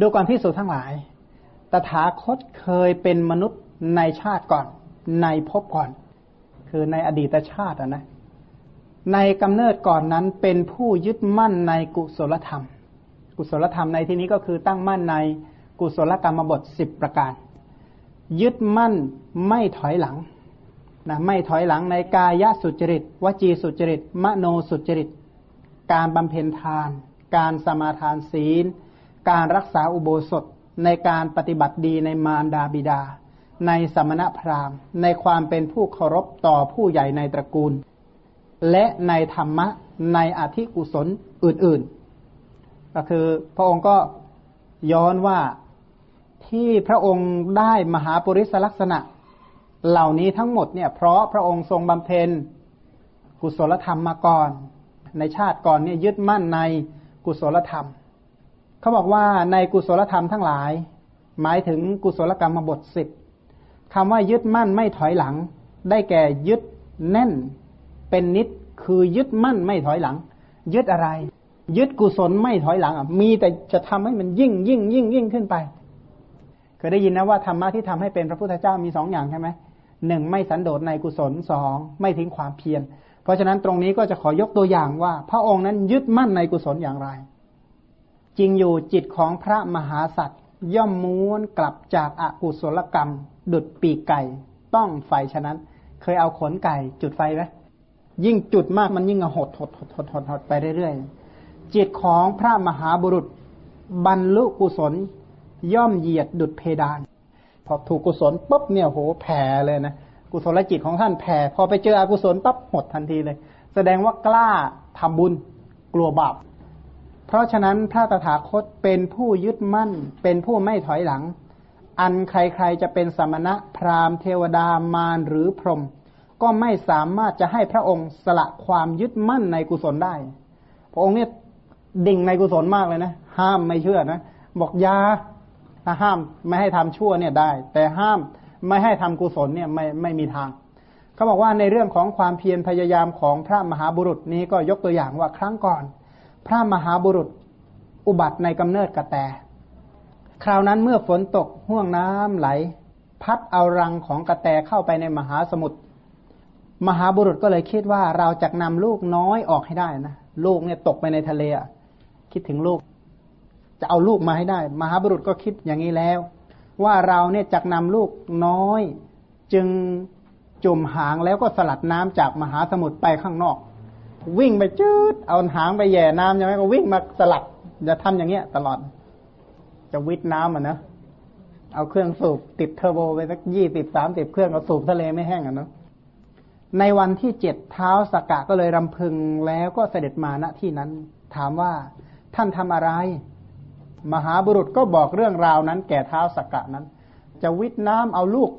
ดูก่อนพิสูจทั้งหลาย ตถาคตเคยเป็นมนุษย์ในชาติก่อน ในภพก่อน คือในอดีตชาตินะ ในกำเนิดก่อนนั้นเป็นผู้ยึดมั่นในกุศลธรรม กุศลธรรมในที่นี้ก็คือตั้งมั่นในกุศลกรรมบทสิบประการ ยึดมั่นไม่ถอยหลังนะไม่ถอยหลังในกายสุจริต วจีสุจริต มโนสุจริต การบำเพ็ญทาน การสมาทานศีล การรักษาอุโบสถในการปฏิบัติดีในมารดาบิดา ในสมณพราหมณ์ ในความเป็นผู้เคารพต่อผู้ใหญ่ในตระกูล และในธรรมะในอธิกุศลอื่นๆ ก็คือพระองค์ก็ย้อนว่าที่พระองค์ได้มหาปุริสลักษณะ เหล่านี้ทั้งหมดเนี่ยเพราะพระองค์ทรงบำเพ็ญกุศลธรรมมาก่อน ในชาติก่อนเนี่ยยึดมั่นในกุศลธรรม เขาบอกว่าในกุศลธรรมทั้งหลาย หมายถึงกุศลกรรมบทสิบคำว่ายึดมั่นไม่ถอยหลัง ได้แก่ยึดแน่นเป็นนิดคือยึดมั่นไม่ถอยหลัง ยึดอะไร ยึดกุศลไม่ถอยหลังอะมีแต่จะทำให้มันยิ่งยิ่งยิ่งยิ่งขึ้นไปเคยได้ยินนะว่าธรรมะที่ทำให้เป็นพระพุทธเจ้ามีสองอย่างใช่ไหมหนึ่งไม่สันโดษในกุศลสองไม่ทิ้งความเพียรเพราะฉะนั้นตรงนี้ก็จะขอยกตัวอย่างว่า พระองค์นั้นยึดมั่นในกุศลอย่างไร จริงอยู่จิตของพระมหาสัตว์ย่อมม้วนกลับจากอากุศลกรรม ดุดปีกไก่ ต้องไฟฉะนั้น เคยเอาขนไก่จุดไฟไหมยิ่งจุดมากมันยิ่งหดหดหดหดหดหดไปเรื่อยๆ จิตของพระมหาบุรุษ บรรลุกุศล ย่อมเหยียดดุดเพดาน พอถูกกุศลปุ๊บเนี่ยโหแผ่เลยนะกุศลจิตของท่านแผ่พอไปเจออกุศลปั๊บหดทันทีเลย แสดงว่ากล้าทำบุญกลัวบาป เพราะฉะนั้นพระตถาคตเป็นผู้ยึดมั่น เป็นผู้ไม่ถอยหลัง อันใครๆจะเป็นสมณะพราหมณ์เทวดามารหรือพรหมก็ไม่สามารถจะให้พระองค์สละความยึดมั่นในกุศลได้ พระองค์เนี่ยดิ่งในกุศลมากเลยนะ ห้ามไม่เชื่อนะ บอกยาถ้าห้ามไม่ให้ทำชั่วเนี่ยได้ แต่ห้ามไม่ให้ทำกุศลเนี่ยไม่ไม่มีทาง เขาบอกว่าในเรื่องของความเพียรพยายามของพระมหาบุรุษนี้ก็ยกตัวอย่างว่าครั้งก่อน พระมหาบุรุษอุบัติในกำเนิดกระแต คราวนั้นเมื่อฝนตกห่วงน้ำไหล พัดเอารังของกระแตเข้าไปในมหาสมุทรมหาบุรุษก็เลยคิดว่าเราจะนำลูกน้อยออกให้ได้นะลูกเนี่ยตกไปในทะเลคิดถึงลูก จะเอาลูกมาให้ได้ มหาบุรุษก็คิดอย่างนี้แล้ว ว่าเราเนี่ยจักนำลูกน้อย จึงจุ่มหางแล้วก็สลัดน้ำจากมหาสมุทรไปข้างนอก วิ่งไปจืดเอาหางไปแย่น้ำใช่ไหมก็วิ่งมาสลัดจะทำอย่างเงี้ย ตลอด จะวิทน้ำอะนะเอาเครื่องสูบติดเทอร์โบไปสักยี่สิบสามสิบเครื่องเอาสูบทะเลไม่แห้งอะเนาะในวันที่เจ็ดเท้าสกกะก็เลยรำพึงแล้วก็เสด็จมาณที่นั้น ถามว่าท่านทำอะไร มหาบุรุษก็บอกเรื่องราวนั้น แก่เท้าสกกะนั้น จะวิทน้ำเอาลูก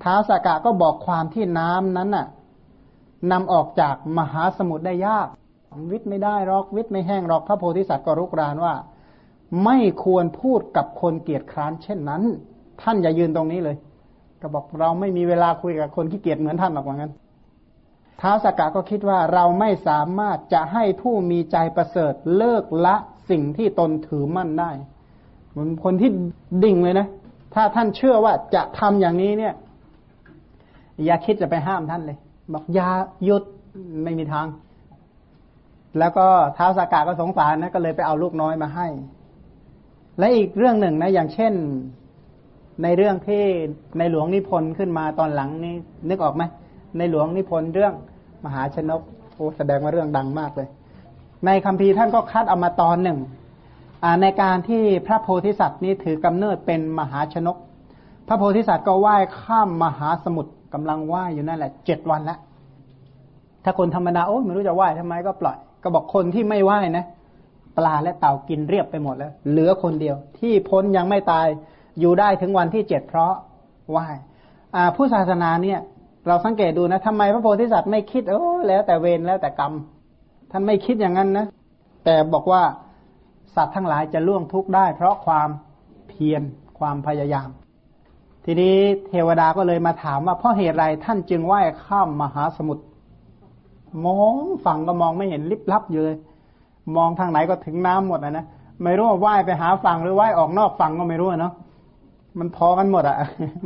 เท้าสกกะก็บอกความที่น้ำนั้นน่ะ นำออกจากมหาสมุทรได้ยาก วิทย์ไม่ได้หรอกวิทย์ไม่แห้งหรอกพระโพธิสัตว์ก็รุกรานว่า ไม่ควรพูดกับคนเกียจคร้านเช่นนั้น ท่านอย่ายืนตรงนี้เลย ก็บอกเราไม่มีเวลาคุยกับคนขี้เกียจเหมือนท่านหรอกว่างั้นท้าวสกกะก็คิดว่าเราไม่สามารถจะให้ผู้มีใจประเสริฐเลิกละสิ่งที่ตนถือมั่นได้เหมือนคนที่ดิ่งเลยนะ ถ้าท่านเชื่อว่าจะทำอย่างนี้เนี่ย อย่าคิดจะไปห้ามท่านเลย บอกยาหยุดไม่มีทาง แล้วก็ท้าวสากาก็สงสารนะก็เลยไปเอาลูกน้อยมาให้ และอีกเรื่องหนึ่งนะอย่างเช่นในเรื่องที่ในหลวงนิพนธ์ขึ้นมาตอนหลังนี่นึกออกไหมในหลวงนิพนธ์เรื่องมหาชนกโอ้แสดงว่าเรื่องดังมากเลย ในคำพีท่านก็คัดเอามาตอนหนึ่งในการที่พระโพธิสัตว์นี้ถือกำเนิดเป็นมหาชนก พระโพธิสัตว์ก็ว่ายข้ามมหาสมุทร กำลังว่ายอยู่นั่นแหละเจ็ดวันแล้วถ้าคนธรรมดาโอ้ไม่รู้จะว่ายทำไมก็ปล่อย ก็บอกคนที่ไม่ว่ายนะปลาและเต่ากินเรียบไปหมดแล้ว เหลือคนเดียว ที่พ้นยังไม่ตายอยู่ได้ถึงวันที่เจ็ดเพราะว่ายผู้ศาสนาเนี่ย เราสังเกตดูนะทำไมพระโพธิสัตว์ไม่คิดโอ้แล้วแต่เวรแล้วแต่กรรม ท่านไม่คิดอย่างนั้นนะแต่บอกว่าสัตว์ทั้งหลายจะล่วงทุกข์ได้ เพราะความเพียรความพยายาม ทีนี้เทวดาก็เลยมาถามว่าเพราะเหตุไรท่านจึงว่ายข้ามมหาสมุทรมองฝั่งก็มองไม่เห็นลิบลับอยู่เลย มองทางไหนก็ถึงน้ำหมดนะนะไม่รู้ว่าว่ายไปหาฝั่งหรือว่ายออกนอกฝั่งก็ไม่รู้เนาะมันพอกันหมดอะ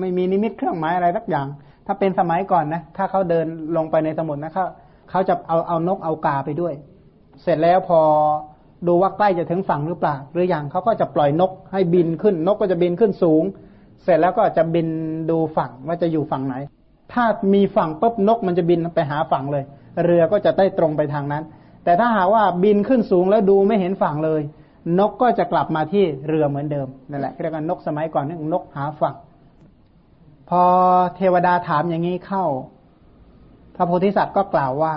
ไม่มีนิมิตเครื่องหมายอะไรสักอย่าง ถ้าเป็นสมัยก่อนนะถ้าเขาเดินลงไปในสมุทรนะเขาเขาจะเอาเอานกเอากาไปด้วย เสร็จแล้วพอดูว่าใกล้จะถึงฝั่งหรือเปล่า หรืออยังเขาก็จะปล่อยนกให้บินขึ้น นกก็จะบินขึ้นสูง เสร็จแล้วก็จะบินดูฝั่งว่าจะอยู่ฝั่งไหน ถ้ามีฝั่งปุ๊บนกมันจะบินไปหาฝั่งเลย เรือก็จะได้ตรงไปทางนั้น แต่ถ้าหากว่าบินขึ้นสูงแล้วดูไม่เห็นฝั่งเลย นกก็จะกลับมาที่เรือเหมือนเดิมนั่นแหละเรียกว่านกสมัยก่อนนี่นกหาฝั่ง พอเทวดาถามอย่างนี้เข้า พระโพธิสัตว์ก็กล่าวว่า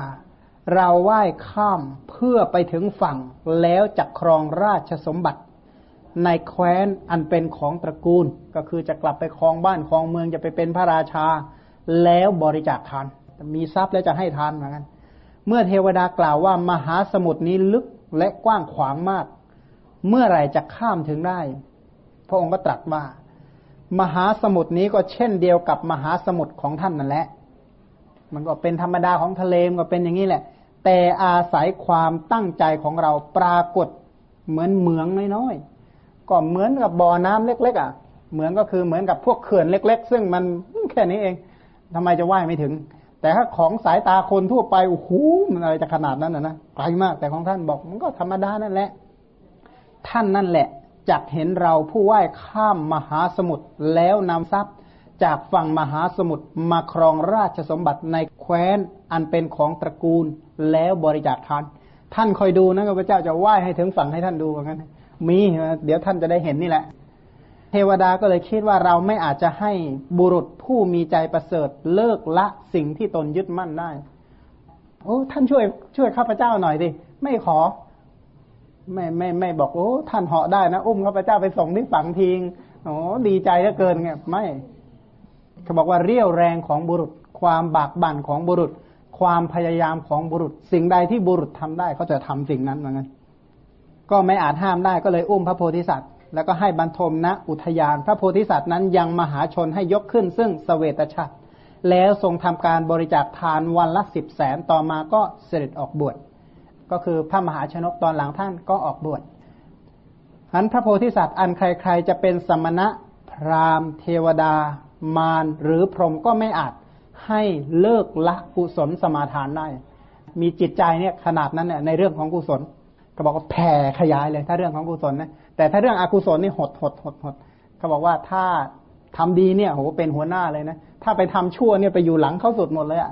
เราไหว้ข้ามเพื่อไปถึงฝั่งแล้วจะครองราชสมบัติ ในแคว้นอันเป็นของตระกูล ก็คือจะกลับไปครองบ้านครองเมืองจะไปเป็นพระราชา แล้วบริจาคทาน มีทรัพย์แล้วจะให้ทานเหมือนกัน เมื่อเทวดากล่าวว่ามหาสมุทรนี้ลึกและกว้างขวางมาก เมื่อไหร่จะข้ามถึงได้ พระองค์ก็ตรัสว่า มหาสมุทรนี้ก็เช่นเดียวกับมหาสมุทรของท่านนั่นแหละ มันก็เป็นธรรมดาของทะเลมันก็เป็นอย่างนี้แหละ แต่อาศัยความตั้งใจของเราปรากฏเหมือนเหมืองน้อยๆ ก็เหมือนกับบ่อน้ำเล็ก ๆ อะ เหมือนก็คือเหมือนกับพวกเขื่อนเล็ก ๆ ซึ่งมันแค่นี้เองทำไมจะว่ายไม่ถึง แต่ถ้าของสายตาคนทั่วไปโอ้โหมันอะไรจะขนาดนั้นนะนะไกลมากแต่ของท่านบอกมันก็ธรรมดานั่นแหละ ท่านนั่นแหละจักเห็นเราผู้ว่ายข้ามมหาสมุทรแล้วนำทรัพย์ จากฝั่งมหาสมุทรมาครองราชสมบัติในแคว้นอันเป็นของตระกูลแล้วบริจาคทาน ท่านคอยดูนะพระเจ้าจะไหว้ให้ถึงฝั่งให้ท่านดูเหมือนกัน มีเดี๋ยวท่านจะได้เห็นนี่แหละ เทวดาก็เลยคิดว่าเราไม่อาจจะให้บุรุษผู้มีใจประเสริฐเลิกละสิ่งที่ตนยึดมั่นได้ โอ้ ท่านช่วย ช่วยข้าพเจ้าหน่อยดิไม่ขอ ไม่ไม่ไม่บอกโอ้ท่านเหาะได้นะอุ้มข้าพเจ้าไปส่งที่ฝังทิงโอ้ดีใจเหลือเกินไงไม่เขาบอกว่าเรี่ยวแรงของบุรุษ ความบากบั่นของบุรุษ ความพยายามของบุรุษ สิ่งใดที่บุรุษทำได้เขาจะทำสิ่งนั้นเหมือนกัน ก็ไม่อาจห้ามได้ก็เลยอุ้มพระโพธิสัตว์ แล้วก็ให้บรรทมณอุทยาน พระโพธิสัตว์นั้นยังมหาชนให้ยกขึ้น ซึ่งสเวตฉัตรแล้วทรงทำการบริจาคทานวันละสิบแสนต่อมาก็เสด็จออกบวชก็คือพระมหาชนกตอนหลังท่านก็ออกบวชอันพระโพธิสัตว์อันใครๆ จะเป็นสมณะพราหมณ์ เทวดา มารหรือพรหมก็ไม่อาจให้เลิกละกุศลสมาทานได้ มีจิตใจเนี่ยขนาดนั้นเนี่ยในเรื่องของกุศล ก็บอกว่าแผ่ขยายเลย ถ้าเรื่องของกุศลนะแต่ถ้าเรื่องอกุศลนี่หดหดหดหดเขาบอกว่าถ้าทำดีเนี่ยโหเป็นหัวหน้าเลยนะถ้าไปทำชั่วเนี่ยไปอยู่หลังเขาสุดหมดเลยอะ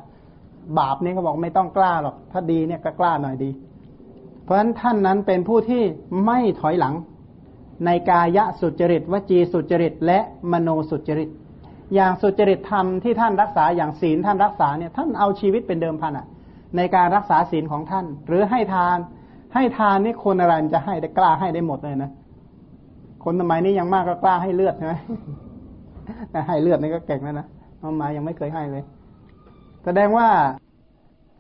บาปเนี่ยเขาบอกไม่ต้องกล้าหรอก ถ้าดีเนี่ยก็กล้าหน่อยดี เพราะฉะนั้นท่านนั้นเป็นผู้ที่ไม่ถอยหลัง ในกายะสุจริต วจีสุจริต และมโนสุจริต อย่างสุจริตธรรมที่ท่านรักษาอย่างศีลท่านรักษาเนี่ยท่านเอาชีวิตเป็นเดิมพันอะในการรักษาศีลของท่าน หรือให้ทาน ให้ทานนี่คนอะไรจะให้ได้กล้าให้ได้หมดเลยนะคนสมัยนี้ยังมากก็กล้าให้เลือดใช่ไหมให้เลือดนี่ก็เก่งแล้วนะเอามายังไม่เคยให้เลย แสดงว่า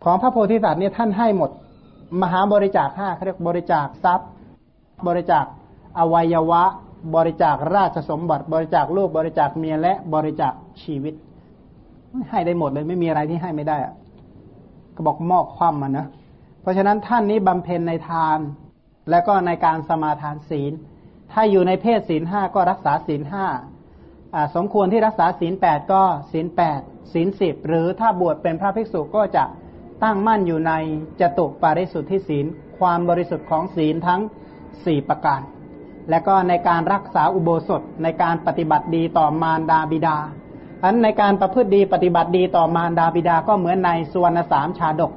ของพระโพธิสัตว์เนี่ยท่านให้หมด มหาบริจาคห้าเขาเรียกบริจาคทรัพย์ บริจาคอวัยวะ บริจาคราชสมบัติ บริจาคลูกบริจาคเมียและบริจาคชีวิตให้ได้หมดเลย ไม่มีอะไรที่ให้ไม่ได้อะก็บอกมอบความมันนะ เพราะฉะนั้นท่านนี้บำเพ็ญในทาน และก็ในการสมาทานศีล ถ้าอยู่ในเพศศีลห้าก็รักษาศีลห้าสมควรที่รักษาศีลแปดก็ศีลแปดศีลสิบหรือถ้าบวชเป็นพระภิกษุก็จะตั้งมั่นอยู่ในจตุปาริสุทธิศีล ความบริสุทธิ์ของศีลทั้งสี่ประการ และก็ในการรักษาอุโบสถในการปฏิบัติดีต่อมารดาบิดาอันในการประพฤติดีปฏิบัติดีต่อมารดาบิดาก็เหมือนในสุวรรณสามชาดก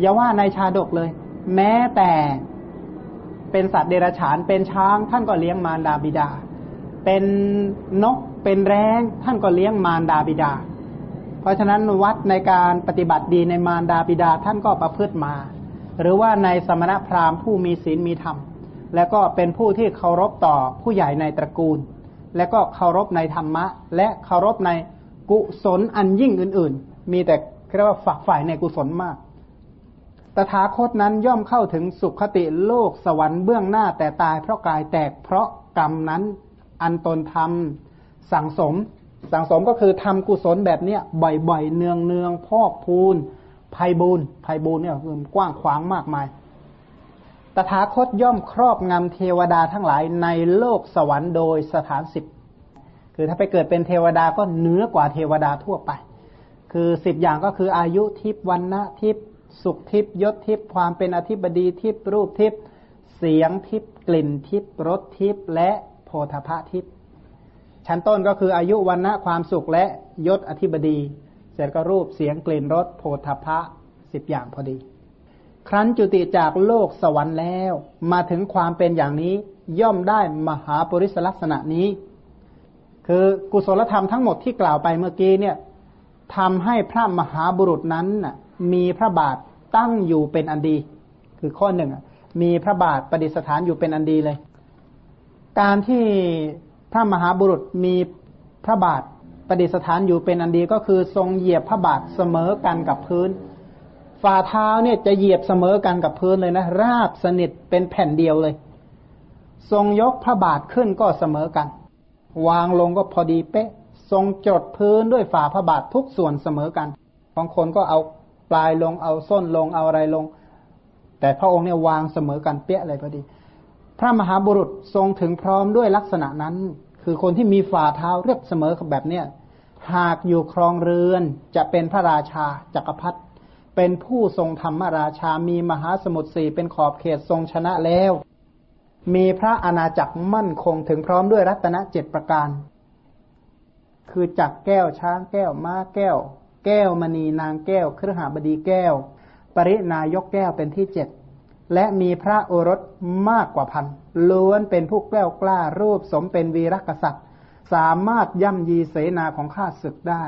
อย่าว่าในชาดกเลย แม้แต่เป็นสัตว์เดรัจฉาน เป็นช้างท่านก็เลี้ยงมารดาบิดา เป็นนกเป็นแร้งท่านก็เลี้ยงมารดาบิดา เพราะฉะนั้นวัดในการปฏิบัติดีในมารดาบิดาท่านก็ประพฤติมา หรือว่าในสมณพราหมณ์ผู้มีศีลมีธรรม แล้วก็เป็นผู้ที่เคารพต่อผู้ใหญ่ในตระกูล และก็เคารพในธรรมะ และเคารพในกุศลอันยิ่งอื่น ๆ มีแต่เรียกว่าฝักฝ่ายในกุศลมาก ตถาคตนั้นย่อมเข้าถึงสุขติโลกสวรรค์เบื้องหน้าแต่ตายเพราะกายแตกเพราะกรรมนั้นอันตนทำสั่งสม สั่งสมก็คือทำกุศลแบบเนี้ยบ่อยๆ เนืองเนืองพอกพูนภัยบูนภัยบูนเนี่ยคือกว้างขวางมากมาย ตถาคตย่อมครอบงำเทวดาทั้งหลายในโลกสวรรค์โดยสถานสิบคือถ้าไปเกิดเป็นเทวดาก็เหนือกว่าเทวดาทั่วไป คือสิบอย่างก็คืออายุทิพวันนะทิพย์ สุขทิพย์ยศทิพย์ความเป็นอธิบดีทิพย์รูปทิพย์เสียงทิพย์กลิ่นทิพย์รสทิพย์และโพธพะทิพย์ชั้นต้นก็คืออายุวันนะความสุขและยศอธิบดี เสร็จก็รูปเสียงกลิ่นรสโพธพะสิบอย่างพอดี ครั้นจุติจากโลกสวรรค์แล้ว มาถึงความเป็นอย่างนี้ย่อมได้มหาปริศลักษณะนี้ คือกุศลธรรมทั้งหมดที่กล่าวไปเมื่อกี้เนี่ยทำให้พระมหาบุรุษนั้น มีพระบาทตั้งอยู่เป็นอันดี คือข้อหนึ่งมีพระบาทประดิษฐานอยู่เป็นอันดีเลย การที่พระมหาบุรุษมีพระบาทประดิษฐานอยู่เป็นอันดีก็คือทรงเหยียบพระบาทเสมอกันกับพื้น ฝ่าเท้าเนี่ยจะเหยียบเสมอกันกับพื้นเลยนะ ราบสนิทเป็นแผ่นเดียวเลย ทรงยกพระบาทขึ้นก็เสมอกัน วางลงก็พอดีเป๊ะ ทรงจดพื้นด้วยฝ่าพระบาททุกส่วนเสมอกันบางคนก็เอา ปลายลงเอาส้นลงเอาอะไรลง แต่พระองค์เนี่ยวางเสมอกันเป๊ะเลยพอดี พระมหาบุรุษทรงถึงพร้อมด้วยลักษณะนั้น คือคนที่มีฝ่าเท้าเรียบเสมอแบบเนี้ยหากอยู่ครองเรือนจะเป็นพระราชาจักรพรรดิเป็นผู้ทรงธรรมราชา มีมหาสมุทรสี่เป็นขอบเขตทรงชนะแล้ว มีพระอาณาจักรมั่นคงถึงพร้อมด้วยรัตนเจ็ดประการ คือจักแก้วช้างแก้วม้าแก้ว แก้วมณีนางแก้วเครือหาบดีแก้ว ปรินายกแก้วเป็นที่เจ็ดและมีพระโอรสมากกว่าพันล้วนเป็นผู้แกล้วกล้ารูปสมเป็นวีรกษัตริย์ สามารถย่ำยีเสนาของข้าศึกได้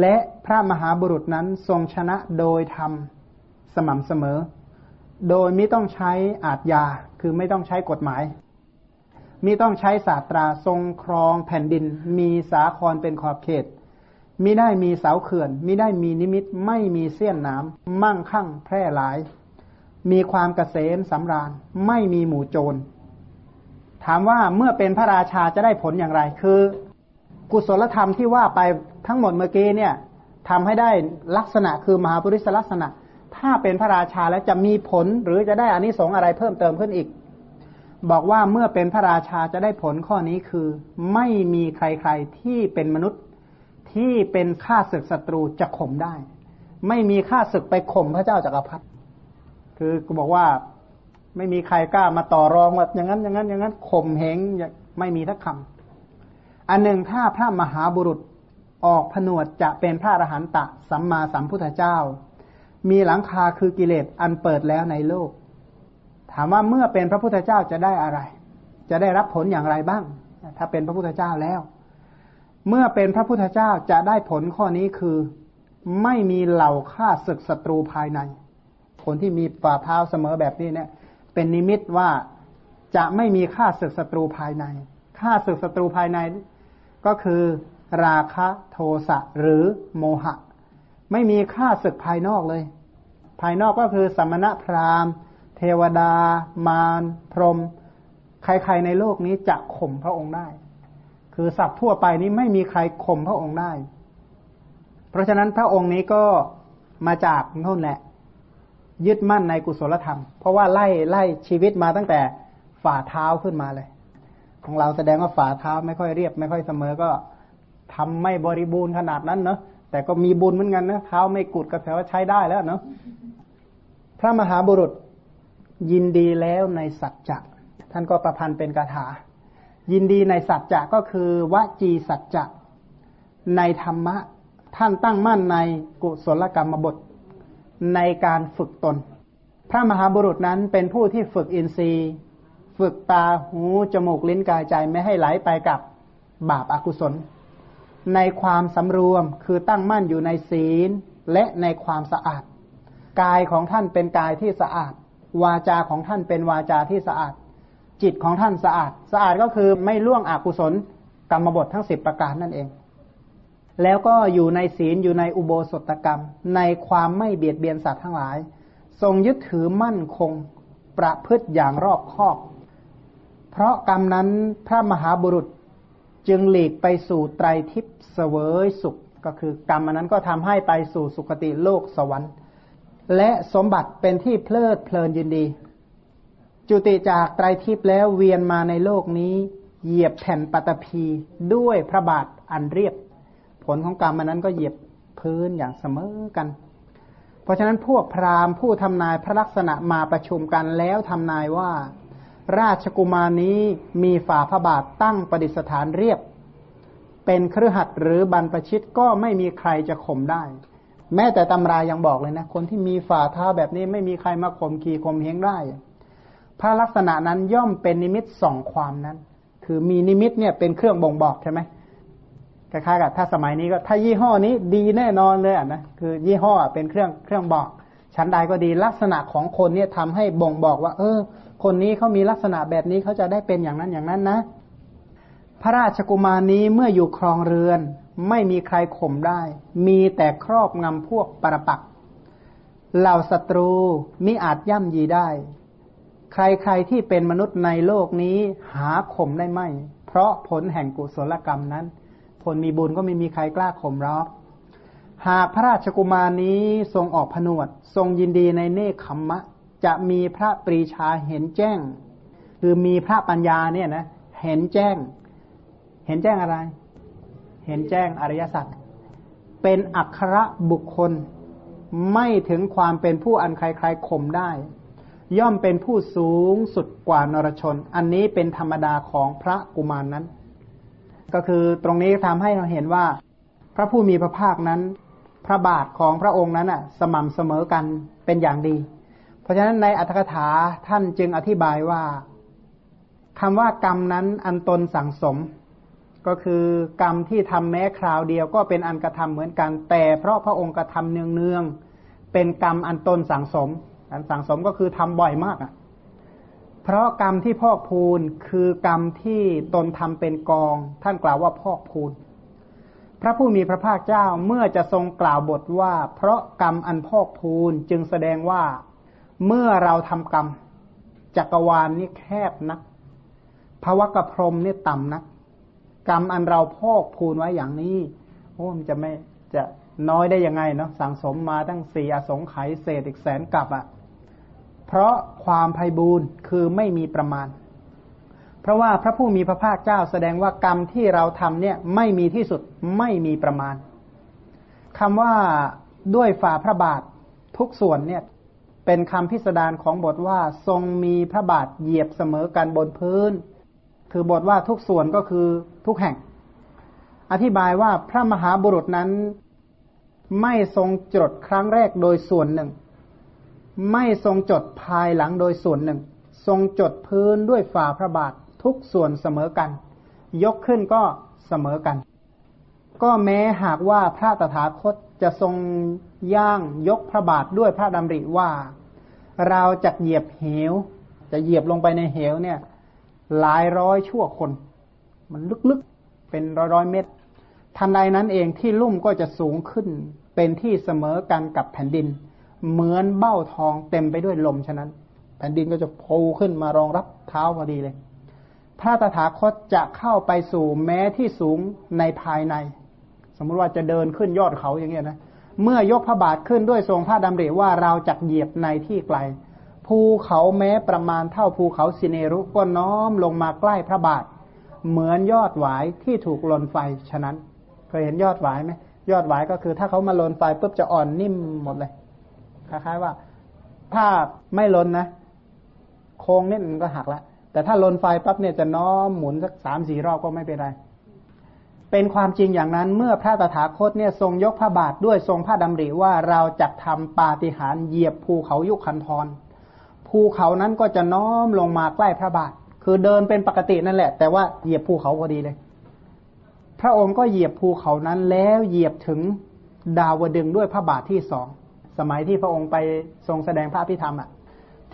และพระมหาบุรุษนั้นทรงชนะโดยธรรมสม่ำเสมอ โดยไม่ต้องใช้อาทยาคือไม่ต้องใช้กฎหมายมิต้องใช้ศาสตราทรงครองแผ่นดิน มีสาครเป็นขอบเขต มิได้มีเสาเขื่อนมิได้มีนิมิตไม่มีเสี้ยนน้ำมั่งคั่งแพร่หลาย มีความเกษมสำราญ ไม่มีหมู่โจร ถามว่าเมื่อเป็นพระราชาจะได้ผลอย่างไร คือ กุศลธรรมที่ว่าไปทั้งหมดเมื่อกี้เนี่ยทำให้ได้ลักษณะคือมหาปริศลักษณะ ถ้าเป็นพระราชาแล้วจะมีผลหรือจะได้อานิสงส์อะไรเพิ่มเติมขึ้นอีก บอกว่าเมื่อเป็นพระราชาจะได้ผลข้อนี้คือ ไม่มีใครๆที่เป็นมนุษย์ ที่เป็นข้าศึกศัตรูจะข่มได้ ไม่มีข้าศึกไปข่มพระเจ้าจากักรพรรดิคือก็บอกว่าไม่มีใครกล้ามาต่อรองว่าอย่างนั้น อย่างนั้น อย่างนั้นข่มเหงไม่มีทักคำอันหนึ่งถ้าพระมหาบุรุษออกผนวดจะเป็นพระอรหันตะสัมมาสัมพุทธเจ้า มีหลังคาคือกิเลสอันเปิดแล้วในโลก ถามว่าเมื่อเป็นพระพุทธเจ้าจะได้อะไร จะได้รับผลอย่างไรบ้าง ถ้าเป็นพระพุทธเจ้าแล้ว เมื่อเป็นพระพุทธเจ้าจะได้ผลข้อนี้คือไม่มีเหล่าฆ่าศึกศัตรูภายใน คนที่มีฝ่าเท้าเสมอแบบนี้เนี่ย เป็นนิมิตว่าจะไม่มีฆ่าศึกศัตรูภายในฆ่าศึกศัตรูภายใน ก็คือราคะโทสะหรือโมหะ ไม่มีฆ่าศึกภายนอกเลย ภายนอกก็คือสมณะพราหมณ์ เทวดา มาร พรหมใครๆในโลกนี้จะข่มพระองค์ได้ คือสัตว์ทั่วไปนี้ไม่มีใครข่มพระองค์ได้ เพราะฉะนั้นพระองค์นี้ก็มาจากนู่นแหละ ยึดมั่นในกุศลธรรม เพราะว่าไล่ไล่ชีวิตมาตั้งแต่ฝ่าเท้าขึ้นมาเลย ของเราแสดงว่าฝ่าเท้าไม่ค่อยเรียบ ไม่ค่อยเสมอก็ทำไม่บริบูรณ์ขนาดนั้นเนาะแต่ก็มีบุญเหมือนกันนะเท้าไม่กุดก็แปลว่าใช้ได้แล้วเนาะพระมหาบุรุษยินดีแล้วในสัจจะท่านก็ประพันธ์เป็นคาถา ยินดีในสัจจะก็คือวจีสัจจะในธรรมะ ท่านตั้งมั่นในกุศลกรรมบทในการฝึกตน พระมหาบุรุษนั้นเป็นผู้ที่ฝึกอินทรีย์ ฝึกตาหูจมูกลิ้นกายใจไม่ให้ไหลไปกับบาปอากุศล ในความสำรวมคือตั้งมั่นอยู่ในศีลและในความสะอาด กายของท่านเป็นกายที่สะอาด วาจาของท่านเป็นวาจาที่สะอาด จิตของท่านสะอาด สะอาดก็คือไม่ล่วงอกุศลกรรมบททั้งสิบประการนั่นเอง แล้วก็อยู่ในศีลอยู่ในอุโบสถกรรม ในความไม่เบียดเบียนสัตว์ทั้งหลาย ทรงยึดถือมั่นคงประพฤติอย่างรอบคอบ เพราะกรรมนั้นพระมหาบุรุษจึงหลีกไปสู่ไตรทิพย์เสวยสุข ก็คือกรรมนั้นก็ทำให้ไปสู่สุคติโลกสวรรค์ และสมบัติเป็นที่เพลิดเพลินยินดี จุติจากไตรทิพย์แล้วเวียนมาในโลกนี้ เหยียบแผ่นปฐพีด้วยพระบาทอันเรียบ ผลของกรรมมันนั้นก็เหยียบพื้นอย่างเสมอกัน เพราะฉะนั้นพวกพราหมณ์ผู้ทำนายพระลักษณะมาประชุมกันแล้วทำนายว่า ราชกุมารนี้มีฝ่าพระบาทตั้งประดิษฐานเรียบ เป็นเครือขัดหรือบรรพชิตก็ไม่มีใครจะข่มได้แม้แต่ตำรายังบอกเลยนะ คนที่มีฝ่าเท้าแบบนี้ไม่มีใครมาข่มขี่ข่มเหงได้ พระลักษณะนั้นย่อมเป็นนิมิตสองความนั้น คือมีนิมิตเนี่ยเป็นเครื่องบ่งบอกใช่ไหมคล้ายๆกับถ้าสมัยนี้ก็ถ้ายี่ห้อนี้ดีแน่นอนเลยนะคือยี่ห้อเป็นเครื่องเครื่องบอก ชั้นใดก็ดีลักษณะของคนเนี่ยทำให้บ่งบอกว่า เออ คนนี้เขามีลักษณะแบบนี้เขาจะได้เป็นอย่างนั้นอย่างนั้นนะ พระราชกุมารนี้เมื่ออยู่ครองเรือน ไม่มีใครข่มได้ มีแต่ครอบงำพวกปรปักเหล่าศัตรูมิอาจย่ำยีได้ ใครๆที่เป็นมนุษย์ในโลกนี้หาข่มได้ไม่ เพราะผลแห่งกุศลกรรมนั้น คนมีบุญก็ไม่มีใครกล้าข่มรองหากพระราชกุมารนี้ทรงออกผนวด ทรงยินดีในเนคขมมะ จะมีพระปรีชาเห็นแจ้ง คือมีพระปัญญาเนี่ยนะเห็นแจ้ง เห็นแจ้งอะไร เห็นแจ้งอริยสัจเป็นอัครบุคคล ไม่ถึงความเป็นผู้อันใครๆข่มได้ ย่อมเป็นผู้สูงสุดกว่านรชน อันนี้เป็นธรรมดาของพระกุมารนนั้น ก็คือตรงนี้ทำให้เราเห็นว่า พระผู้มีพระภาคนั้น พระบาทของพระองค์นั้นอะ สม่ำเสมอกันเป็นอย่างดี เพราะฉะนั้นในอัตถกถาท่านจึงอธิบายว่าคำว่ากรรมนั้นอันตนสั่งสม ก็คือกรรมที่ทำแม้คราวเดียวก็เป็นอันกระทำเหมือนกันแต่ เพราะพระองค์กระทำเนืองๆเป็นกรรมอันตนสั่งสม อันสั่งสมก็คือทำบ่อยมากอะ เพราะกรรมที่พอกพูนคือกรรมที่ตนทำเป็นกอง ท่านกล่าวว่าพอกพูนพระผู้มีพระภาคเจ้าเมื่อจะทรงกล่าวบทว่า เพราะกรรมอันพอกพูนจึงแสดงว่า เมื่อเราทำกรรมจักรวาลนนี่แคบนักภวะกระพรมนี่ต่ำนัก กรรมอันเราพอกพูนไว้อย่างนี้โอ้มันจะไม่จะน้อยได้ยังไงเนาะสังสมมาตั้งสี่อสงไขยเศษอีกแสนกับอะ่ะ เพราะความไพ่บูรณ์คือไม่มีประมาณ เพราะว่าพระผู้มีพระภาคเจ้าแสดงว่ากรรมที่เราทำเนี่ยไม่มีที่สุดไม่มีประมาณคำว่าด้วยฝ่าพระบาททุกส่วนเนี่ยเป็นคำพิสดารของบทว่าทรงมีพระบาทเหยียบเสมอกันบนพื้น คือบทว่าทุกส่วนก็คือทุกแห่ง อธิบายว่าพระมหาบุรุษนั้นไม่ทรงจดครั้งแรกโดยส่วนหนึ่ง ไม่ทรงจดภายหลังโดยส่วนหนึ่ง ทรงจดพื้นด้วยฝ่าพระบาททุกส่วนเสมอกัน ยกขึ้นก็เสมอกัน ก็แม้หากว่าพระตถาคตจะทรงย่างยกพระบาทด้วยพระดำริว่า เราจะเหยียบเหว จะเหยียบลงไปในเหวเนี่ย หลายร้อยชั่วคน มันลึกๆเป็นร้อยร้อยเมตรทันใดนั้นเองที่ลุ่มก็จะสูงขึ้นเป็นที่เสมอกันกับแผ่นดิน เหมือนเบ้าทองเต็มไปด้วยลมฉะนั้น แผ่นดินก็จะโผล่ขึ้นมารองรับเท้าพอดีเลย พระตถาคตจะเข้าไปสู่แม้ที่สูงในภายใน สมมุติว่าจะเดินขึ้นยอดเขาอย่างเงี้ยนะเมื่อยกพระบาทขึ้นด้วยทรงพระดำริว่าเราจะเหยียบในที่ไกล ภูเขาแม้ประมาณเท่าภูเขาสิเนรุก็น้อมลงมาใกล้พระบาท เหมือนยอดหวายที่ถูกลนไฟฉะนั้น เคยเห็นยอดหวายไหมยอดหวายก็คือถ้าเขามาลนไฟปุ๊บจะอ่อนนิ่มหมดเลย คล้ายๆว่า ถ้าไม่ลนนะ โค้งนิดมันก็หักละแต่ถ้าลนไฟปั๊บเนี่ยจะน้อมหมุนสักสามสี่รอบก็ไม่เป็นไร เป็นความจริงอย่างนั้น เมื่อพระตถาคตเนี่ยทรงยกพระบาทด้วยทรงพระดำริว่าเราจะทำปาฏิหาริย์เหยียบภูเขายุคคันธรภูเขานั้นก็จะน้อมลงมาใกล้พระบาท คือเดินเป็นปกตินั่นแหละ แต่ว่าเหยียบภูเขาพอดีเลย พระองค์ก็เหยียบภูเขานั้นแล้วเหยียบถึงดาวดึงด้วยพระบาทที่สอง สมัยที่พระองค์ไปทรงแสดงพระพิธรรมอะ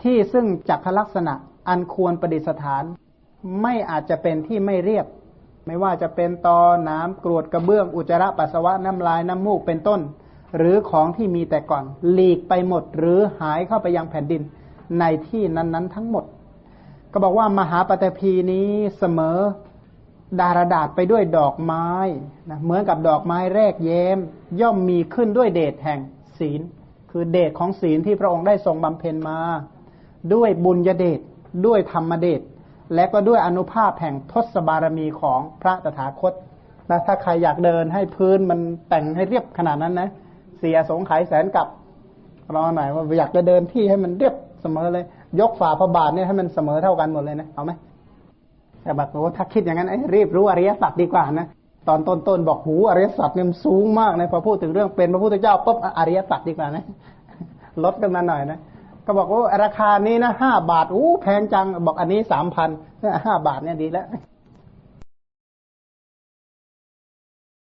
ที่ซึ่งจักรลักษณะอันควรประดิษฐาน ไม่อาจจะเป็นที่ไม่เรียบ ไม่ว่าจะเป็นตอน้ำกรวดกระเบื้องอุจจาระปัสสาวะน้ำลายน้ำมูกเป็นต้น หรือของที่มีแต่ก่อนหลีกไปหมด หรือหายเข้าไปยังแผ่นดินในที่นั้นๆ ทั้งหมด ก็บอกว่ามหาปฐพีนี้เสมอดารดาษไปด้วยดอกไม้นะเหมือนกับดอกไม้แรกแย้ม ย่อมมีขึ้นด้วยเดชแห่งศีล คือเดชของศีลที่พระองค์ได้ทรงบำเพ็ญมา ด้วยบุญยเดชด้วยธรรมเดชและก็ด้วยอนุภาพแห่งทศบารมีของพระตถาคตนะถ้าใครอยากเดินให้พื้นมันแต่งให้เรียบขนาดนั้นนะเสียสงไขยแสนกับรอหน่อยว่าอยากจะเดินที่ให้มันเรียบเสมอเลย ยกฝ่าพระบาทเนี่ยให้มันเสมอเท่ากันหมดเลยนะเอาไหมแต่บอกว่าถ้าคิดอย่างนั้นไอ้รีบรู้อริยสัจดีกว่านะ ตอนต้นๆบอกหูอริยสัจเนี่ยมันสูงมากนะพอพูดถึงเรื่องเป็นพระพุทธเจ้าปุ๊บอริยสัจดีกว่านะลดกันมาหน่อยนะก็บอกว่าราคานี้นะห้าบาทอู้แพงจังบอกอันนี้สามพันห้าบาทเนี่ยดีแล้ว